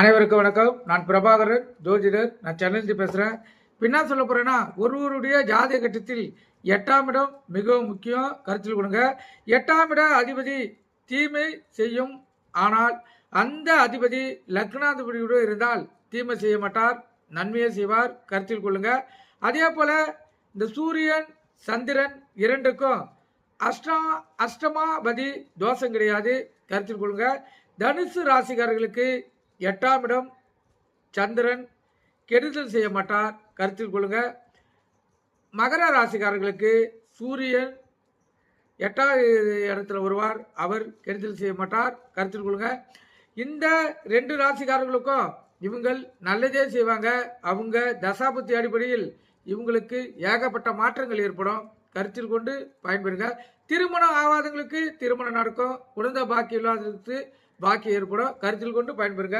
அனைவருக்கும் வணக்கம். நான் பிரபாகரன் ஜோதிடர் நான் சென்னையில் பேசுகிறேன் பின்னா சொல்ல போகிறேன்னா ஒருவருடைய ஜாதிய கட்டத்தில் எட்டாம் இடம் மிகவும் முக்கியம். கருத்தில் கொடுங்க எட்டாம் இட அதிபதி தீமை செய்யும். ஆனால் அந்த அதிபதி லக்னாதிபதியோடு இருந்தால் தீமை செய்ய மாட்டார் நன்மையை செய்வார். கருத்தில் கொள்ளுங்க. அதே போல் இந்த சூரியன் சந்திரன் இரண்டுக்கும் அஷ்டா அஷ்டமாபதி தோஷம் கிடையாது. கருத்தில் கொள்ளுங்க. தனுசு ராசிக்காரர்களுக்கு எட்டாம் இடம் சந்திரன். கெடுதல் செய்ய மாட்டார். கருத்தில் கொள்ளுங்க. மகர ராசிக்காரர்களுக்கு சூரியன் எட்டாவது இடத்துல வருவார். அவர் கெடுதல் செய்ய மாட்டார். கருத்தில் கொள்ளுங்க. இந்த ரெண்டு ராசிக்காரர்களுக்கும் இவங்கள் நல்லதே செய்வாங்க. அவங்க தசாபுத்தி அடிப்படையில் இவங்களுக்கு ஏகப்பட்ட மாற்றங்கள் ஏற்படும். கருத்தில் கொண்டு பயன்பெறுங்க. திருமணம் ஆகாதவங்களுக்கு திருமணம் நடக்கும். குழந்தை பாக்கி இல்லாதவங்களுக்கு பாக்கி ஏற்படும். கருத்தில் கொண்டு பயன்பெறுங்க.